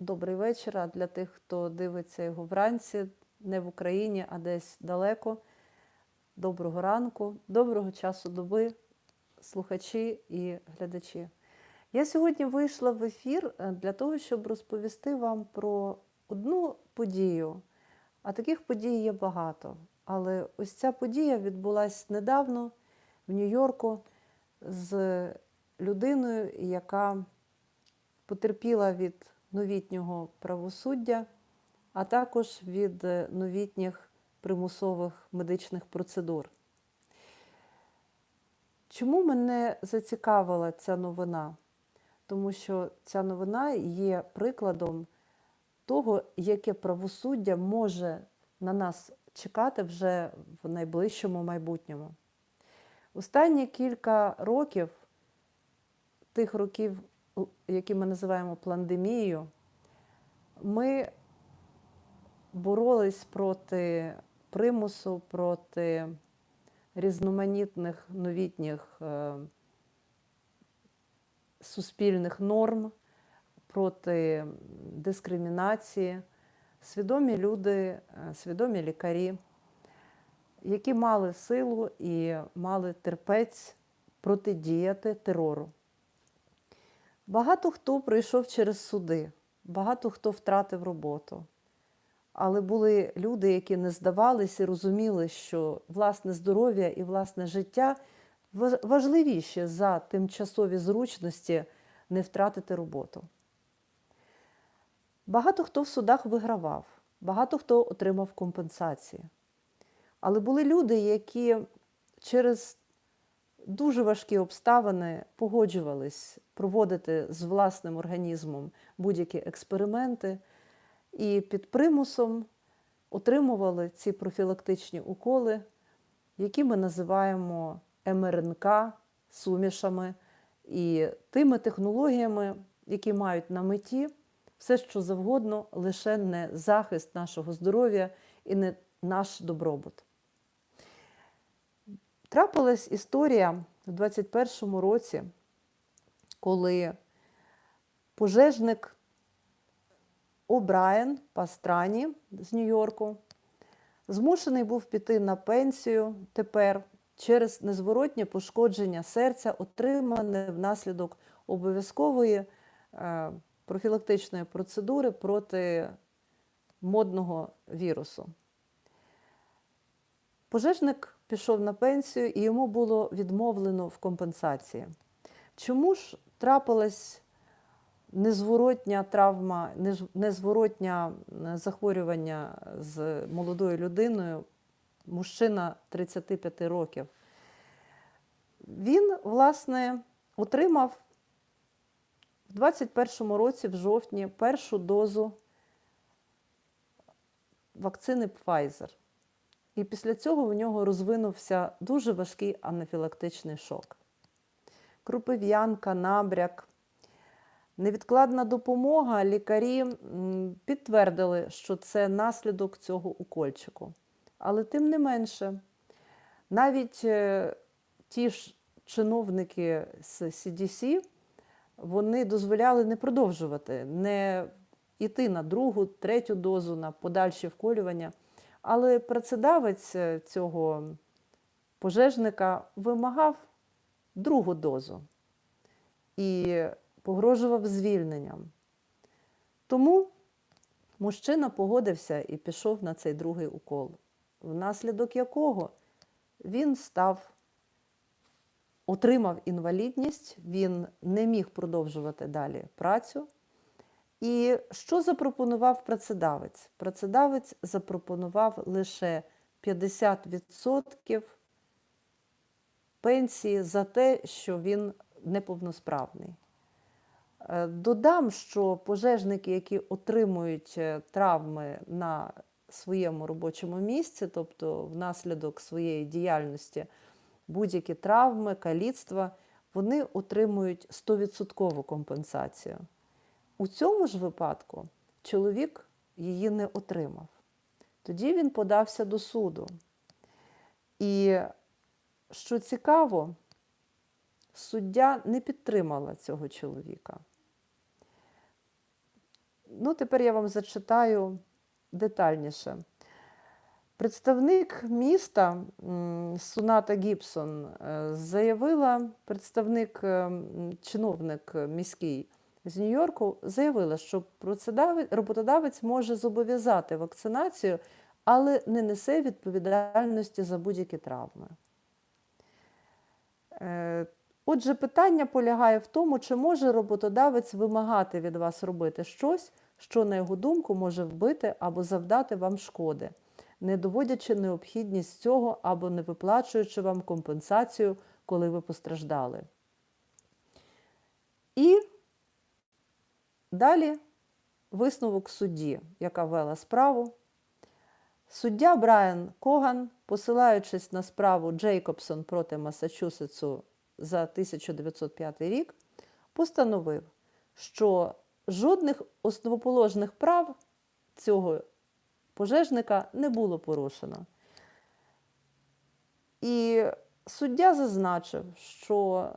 добрий вечір. А для тих, хто дивиться його вранці, не в Україні, а десь далеко. Доброго ранку, доброго часу доби, слухачі і глядачі. Я сьогодні вийшла в ефір е, для того, щоб розповісти вам про одну подію. А таких подій є багато. Але ось ця подія відбулася недавно в Нью-Йорку з людиною, яка потерпіла від новітнього правосуддя, а також від е, новітніх примусових медичних процедур. Чому мене зацікавила ця новина? Тому що ця новина є прикладом того, яке правосуддя може на нас чекати вже в найближчому майбутньому. Останні кілька років, тих років, які ми називаємо пандемією, ми боролись проти примусу, проти різноманітних новітніх е, суспільних норм, проти дискримінації. Свідомі люди, е, свідомі лікарі, які мали силу і мали терпець протидіяти терору. Багато хто пройшов через суди, багато хто втратив роботу. Але були люди, які не здавалися і розуміли, що власне здоров'я і власне життя важливіше за тимчасові зручності не втратити роботу. Багато хто в судах вигравав, багато хто отримав компенсації. Але були люди, які через дуже важкі обставини погоджувались проводити з власним організмом будь-які експерименти і під примусом отримували ці профілактичні уколи, які ми називаємо МРНК сумішами і тими технологіями, які мають на меті все, що завгодно, лише не захист нашого здоров'я і не наш добробут. Трапилась історія у 21-му році, коли пожежник О'Брайен Пастрані з Нью-Йорку змушений був піти на пенсію тепер через незворотнє пошкодження серця, отримане внаслідок обов'язкової е, профілактичної процедури проти модного вірусу. Пожежник пішов на пенсію і йому було відмовлено в компенсації. Чому ж трапилась незворотня травма, незворотня захворювання з молодою людиною, мужчина 35 років? Він, власне, отримав в 21 році, в жовтні, першу дозу вакцини Pfizer. І після цього в нього розвинувся дуже важкий анафілактичний шок. Крупив'янка, набряк, невідкладна допомога. Лікарі підтвердили, що це наслідок цього укольчику. Але тим не менше, навіть е, ті ж чиновники з CDC, вони дозволяли не продовжувати, не йти на другу, третю дозу, на подальші вколювання. Але працедавець е, цього пожежника вимагав другу дозу і погрожував звільненням. Тому мужчина погодився і пішов на цей другий укол, внаслідок якого він став, отримав інвалідність, він не міг продовжувати далі працю. І що запропонував працедавець? Працедавець запропонував лише 50% пенсії за те, що він неповносправний. Е, додам, що пожежники, які отримують е, травми на своєму робочому місці, тобто внаслідок своєї діяльності, будь-які травми, каліцтва, вони отримують 100% компенсацію. У цьому ж випадку чоловік її не отримав. Тоді він подався до суду. І що цікаво, суддя не підтримала цього чоловіка. Ну, тепер я вам зачитаю детальніше. Представник міста Суната Гібсон е, заявила, представник, е, чиновник міський з Нью-Йорку, заявила, що роботодавець може зобов'язати вакцинацію, але не несе відповідальності за будь-які травми. Е, Отже, питання полягає в тому, чи може роботодавець вимагати від вас робити щось, що, на його думку, може вбити або завдати вам шкоди, не доводячи необхідність цього або не виплачуючи вам компенсацію, коли ви постраждали. І далі висновок судді, яка вела справу. Суддя Брайан Коган, посилаючись на справу Джейкобсон проти Масачусетсу за 1905 рік, постановив, що жодних основоположних прав цього пожежника не було порушено. І суддя зазначив, що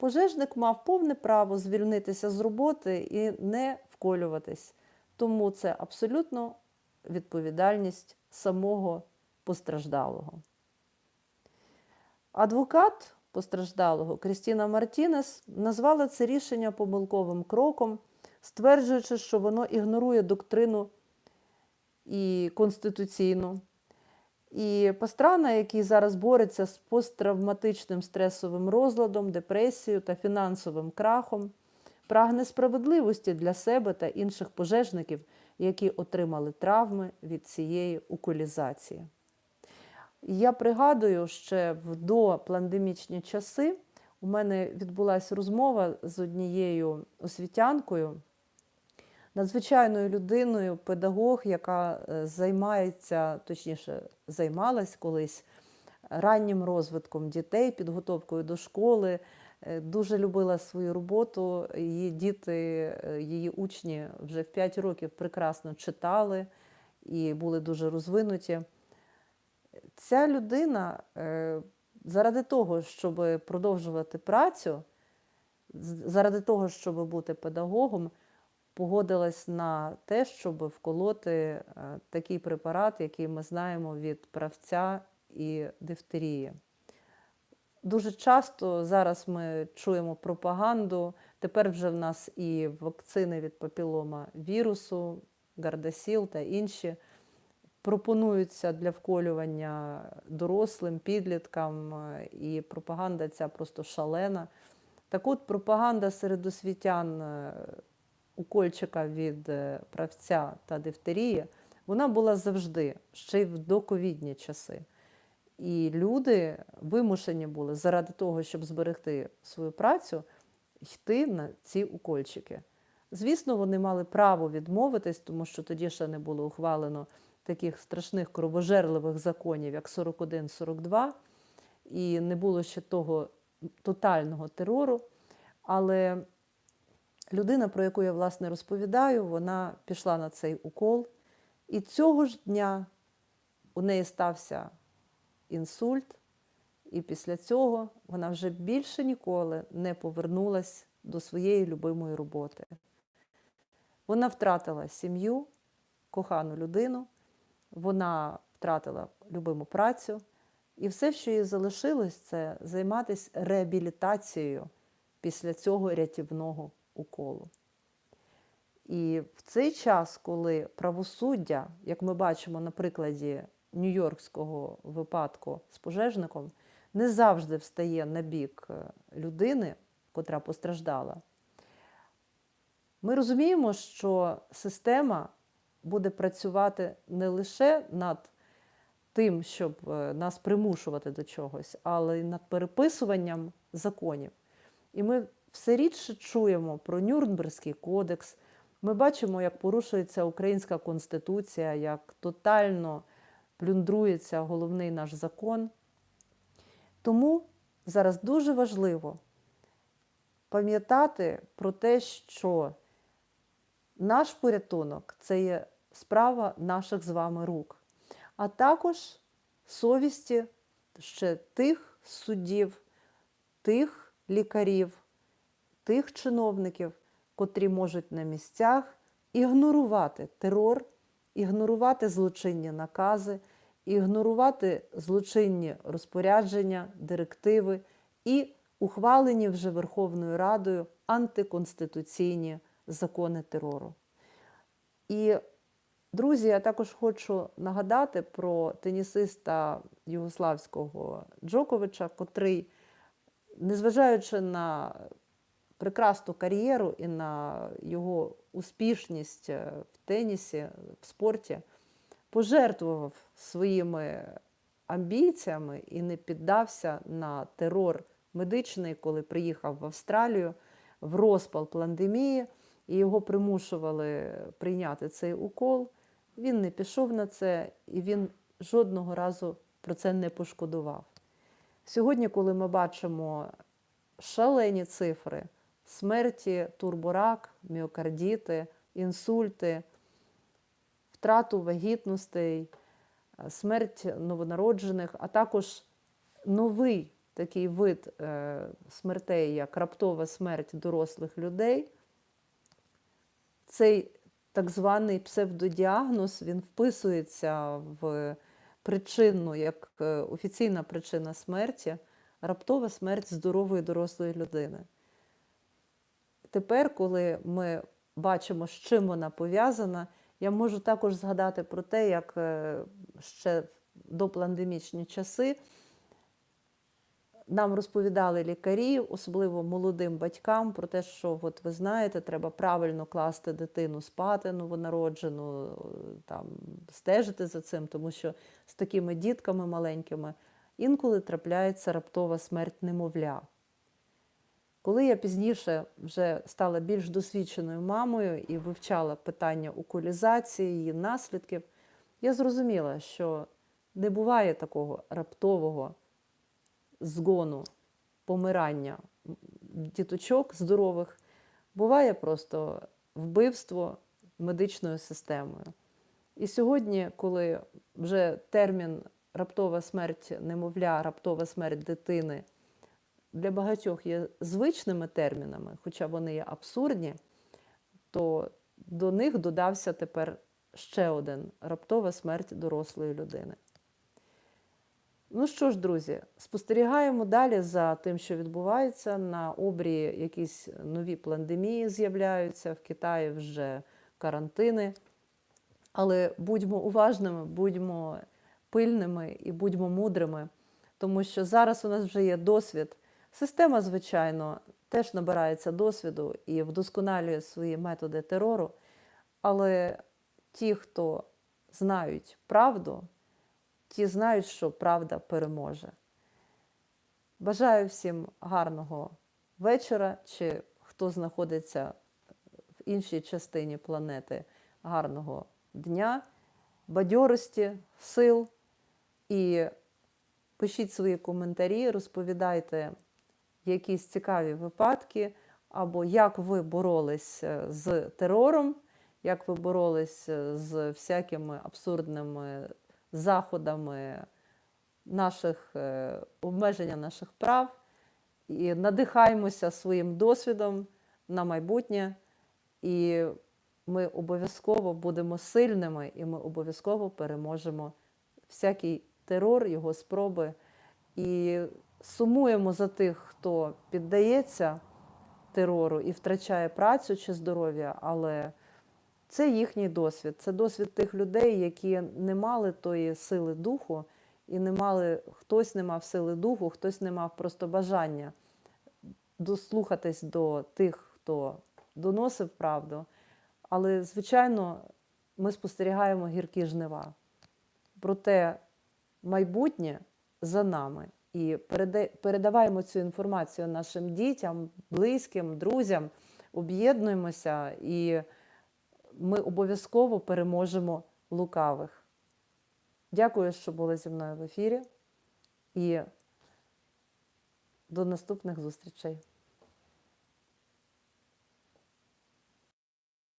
пожежник мав повне право звільнитися з роботи і не вколюватись. Тому це абсолютно відповідальність самого постраждалого. Адвокат постраждалого Крістіна Мартінес назвала це рішення помилковим кроком, стверджуючи, що воно ігнорує доктрину і конституційну. І Пастрана, який зараз бореться з посттравматичним стресовим розладом, депресією та фінансовим крахом, прагне справедливості для себе та інших пожежників, які отримали травми від цієї уколізації. Я пригадую, ще в допандемічні часи у мене відбулася розмова з однією освітянкою, надзвичайною людиною, педагог, яка е, займається, точніше, займалась колись раннім розвитком дітей, підготовкою до школи, е, дуже любила свою роботу. Її діти, е, її учні вже в 5 років прекрасно читали і були дуже розвинуті. Ця людина е, заради того, щоб продовжувати працю, заради того, щоб бути педагогом, погодилась на те, щоб вколоти е, такий препарат, який ми знаємо від правця і дифтерії. Дуже часто зараз ми чуємо пропаганду. Тепер вже в нас і вакцини від папілома вірусу, Гардасіл та інші пропонуються для вколювання дорослим, підліткам, е, і пропаганда ця просто шалена. Так от пропаганда серед освітян е, укольчика від е, правця та дифтерії, вона була завжди, ще й в доковідні часи. І люди вимушені були заради того, щоб зберегти свою працю, йти на ці укольчики. Звісно, вони мали право відмовитись, тому що тоді ще не було ухвалено таких страшних кровожерливих законів, як 41-42, і не було ще того тотального терору. Але людина, про яку я власне розповідаю, вона пішла на цей укол, і цього ж дня у неї стався інсульт, і після цього вона вже більше ніколи не повернулась до своєї любимої роботи. Вона втратила сім'ю, кохану людину, вона втратила любиму працю, і все, що їй залишилось, це займатися реабілітацією після цього рятівного уколу. І в цей час, коли правосуддя, як ми бачимо на прикладі нью-йоркського випадку з пожежником, не завжди встає на бік е, людини, котра постраждала, ми розуміємо, що система буде працювати не лише над тим, щоб е, нас примушувати до чогось, але й над переписуванням законів. І ми все рідше чуємо про Нюрнберзький кодекс. Ми бачимо, як порушується українська конституція, як тотально плюндрується головний наш закон. Тому зараз дуже важливо пам'ятати про те, що наш порятунок це є справа наших з вами рук, а також совісті ще тих суддів, тих лікарів, тих чиновників, котрі можуть на місцях ігнорувати терор, ігнорувати злочинні накази, ігнорувати злочинні розпорядження, директиви і ухвалені вже Верховною Радою антиконституційні закони терору. І, друзі, я також хочу нагадати про тенісиста югославського Джоковича, котрий, незважаючи на прекрасну кар'єру і на його успішність е, в тенісі, в спорті, пожертвував своїми амбіціями і не піддався на терор медичний, коли приїхав в Австралію в розпал пандемії, і його примушували прийняти цей укол. Він не пішов на це, і він жодного разу про це не пошкодував. Сьогодні, коли ми бачимо шалені цифри смерті, турборак, міокардіти, інсульти, втрату вагітностей, е, смерть новонароджених, а також новий такий вид е, смертей, як раптова смерть дорослих людей. Цей так званий псевдодіагноз він вписується в причину, як е, офіційна причина смерті, раптова смерть здорової дорослої людини. Тепер, коли ми бачимо, з чим вона пов'язана, я можу також згадати про те, як е, ще до пандемічні часи нам розповідали лікарі, особливо молодим батькам, про те, що от ви знаєте, треба правильно класти дитину спати новонароджену, там стежити за цим, тому що з такими дітками маленькими інколи трапляється раптова смерть немовля. Коли я пізніше вже стала більш досвідченою мамою і вивчала питання уколізації, її наслідків, я зрозуміла, що не буває такого раптового згону, помирання діточок здорових, буває просто вбивство медичною системою. І сьогодні, коли вже термін раптова смерть немовля, раптова смерть дитини для багатьох є звичними термінами, хоча вони є абсурдні, то до них додався тепер ще один раптова смерть дорослої людини. Ну що ж, друзі, спостерігаємо далі за тим, що відбувається. На обрії якісь нові пандемії з'являються, в Китаї вже карантини. Але будьмо уважними, будьмо пильними і будьмо мудрими, тому що зараз у нас вже є досвід. Система, звичайно, теж набирається досвіду і вдосконалює свої методи терору. Але ті, хто знають правду, ті знають, що правда переможе. Бажаю всім гарного вечора, чи хто знаходиться в іншій частині планети, гарного дня, бадьорості, сил. І пишіть свої коментарі, розповідайте якісь цікаві випадки, або як ви боролись з терором, як ви боролись з всякими абсурдними заходами наших е, обмеження наших прав і надихаємося своїм досвідом на майбутнє. І ми обов'язково будемо сильними, і ми обов'язково переможемо всякий терор, його спроби. І сумуємо за тих, хто піддається терору і втрачає працю чи здоров'я, але це їхній досвід. Це досвід тих людей, які не мали тої сили духу, і не мали, хтось не мав сили духу, хтось не мав просто бажання дослухатись до тих, хто доносив правду. Але, звичайно, ми спостерігаємо гіркі жнива. Проте майбутнє за нами. І передаваємо цю інформацію нашим дітям, близьким, друзям, об'єднуємося і ми обов'язково переможемо лукавих. Дякую, що були зі мною в ефірі, і до наступних зустрічей.